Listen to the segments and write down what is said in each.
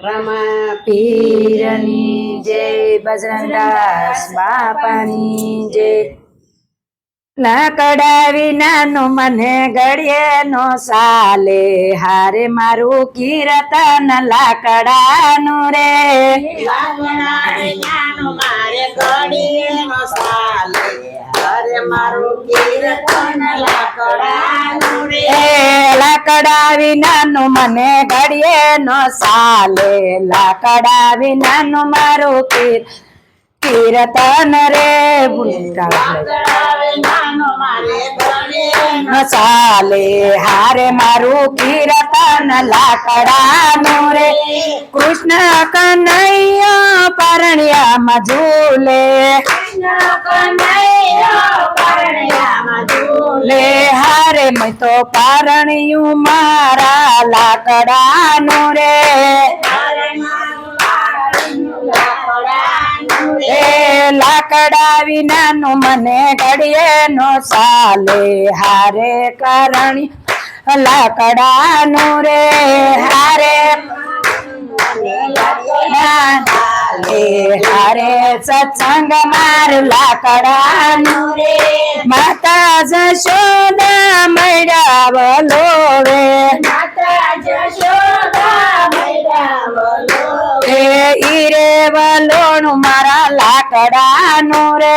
રમા પીરની જય બજરંગદાસ બાપાની જય લાકડા વિનાનું મને ગળીએ નો સાલે હારે મારું કીર્તન લાકડાનું રે મારે ઘડીએ નો સાલે અરે મારું લાકડા વિનાનું મને ઘડીએ નો સાલે લાકડા વિનાનું મારું કીર કીર્તન રે ભૂલકા ચાલે. હારે મારું કીર્તન લાકડાનું રે. કૃષ્ણ કનૈયા પરણ્યા મજૂલે. લે હારે મેં તો પારણિયું મારા લાકડાનું રે. એ લાકડા વિનાનું મને ઘડીએ નો સાલે હારે કરણી લાકડાનું રે. હારે હારે સત્સંગ માર લાકડાનું રે માતા જશોદા મળ્યા વલોવે એ ઈરે વલોણું મારા લાકડાનું રે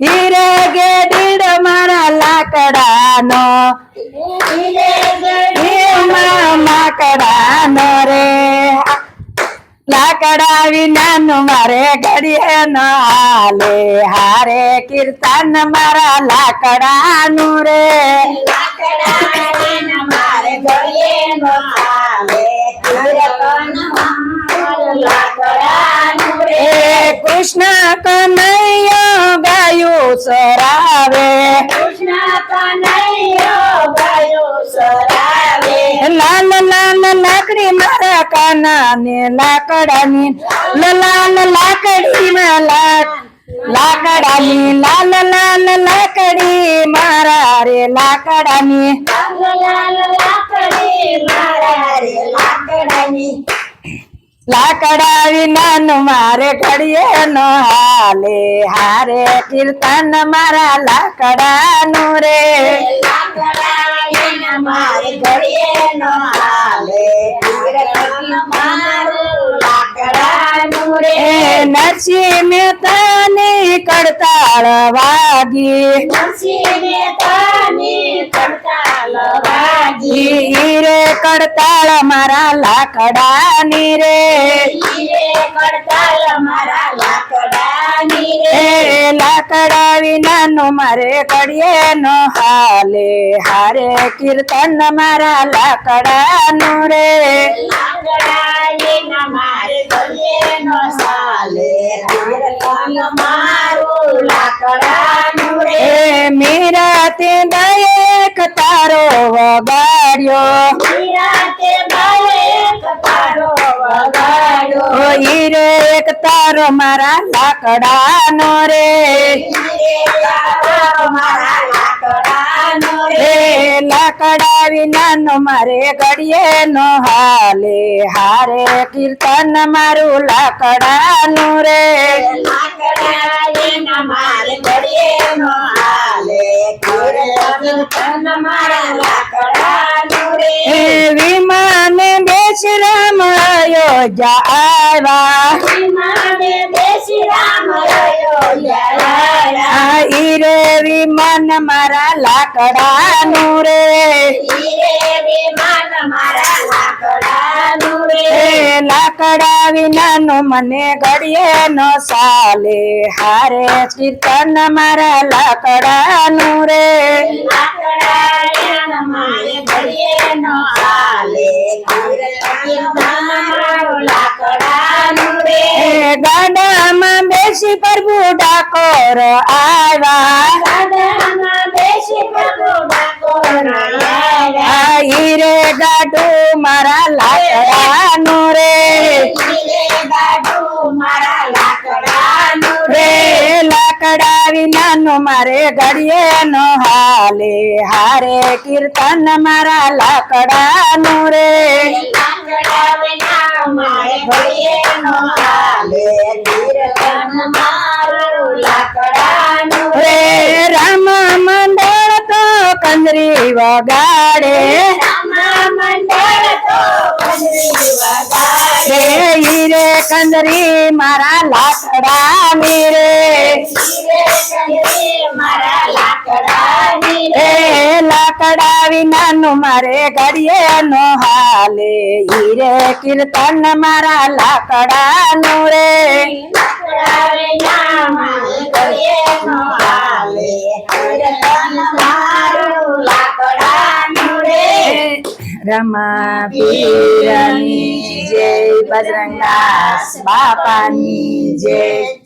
ઈરે ગેડીડો મારા લાકડાનો એમાં લાકડાનો રે લાકડા વિનાનું મારે ઘડીએ ન હાલે હારે કીર્તન મારા લાકડાનું રે એ કૃષ્ણ કનૈયો सरावे. लाल लाल लाकडी मारा कानाने लाकडानी लाल लाकडी मला लाकडानी. लाल लाल लाकडी मारा रे लाकडानी. लाल लाल लाकडी मारा रे लाकडानी. લાકડા વિનાનું મારે ઘડીએ નો હાલે. હારે કીર્તન મારા લાકડા નું નો રે. નરસિંહ મહેતાની કડતાળ વાગી. તાની કડતાલ વાગી. ઈ રે કડતાળ મારા લાકડાની રે ઈરે કડતાલ મારા લાકડાની રે. એ લાકડા વિનાનું મારે ઘડીએ નો હાલે હારે કીર્તન મારા લાકડાનું રે લાકડા એના મારે ઘડીએ નો ચાલે. કીર્તન મારું લાકડાનું રે. એ મીરા તે દાયક વગાડ્યો. રે એક તારો મારા લાકડાનો રે લાકડા વિનાનો મારે ઘડીએ નો હાલે હારે કીર્તન મારું લાકડાનું રે લાકડાનું રે ઈરે વિમાન મારા લાકડાનું રે. એ લાકડા વિનાનું મને ઘડીએ ન સાલે હારે કીર્તન મારા લાકડાનું રે લાકડા મારે ઘડીએ નો હાલે ગાડામાં બેસી પ્રભુ ડાકોર આવ્યા ગાડામાં બેસી પ્રભુ ડાકોર આવ્યા. આઈ રે ગાડું મારા લાકડાનું રે ઈલે ગાડું મારા લાકડાનું રે લાકડા વિનાનું મારે ઘડીએ નો હાલે હારે કીર્તન મારા લાકડાનું રે લાકડા વિના મારે ઘડીએ નો હાલે કીર્તન મારું લાકડાનું રે રામ મંડળ તો કંદરી વગાડે. રામ મંડળ કંદરી મારા રે કંજરી મારા એ રે. લાકડા વિનાનું મારે ઘડીએ નો હાલે. હીરે રે કીર્તન મારા લાકડા નું હાલે. Brahma Pirani Jai Bajrangas Bapani Jai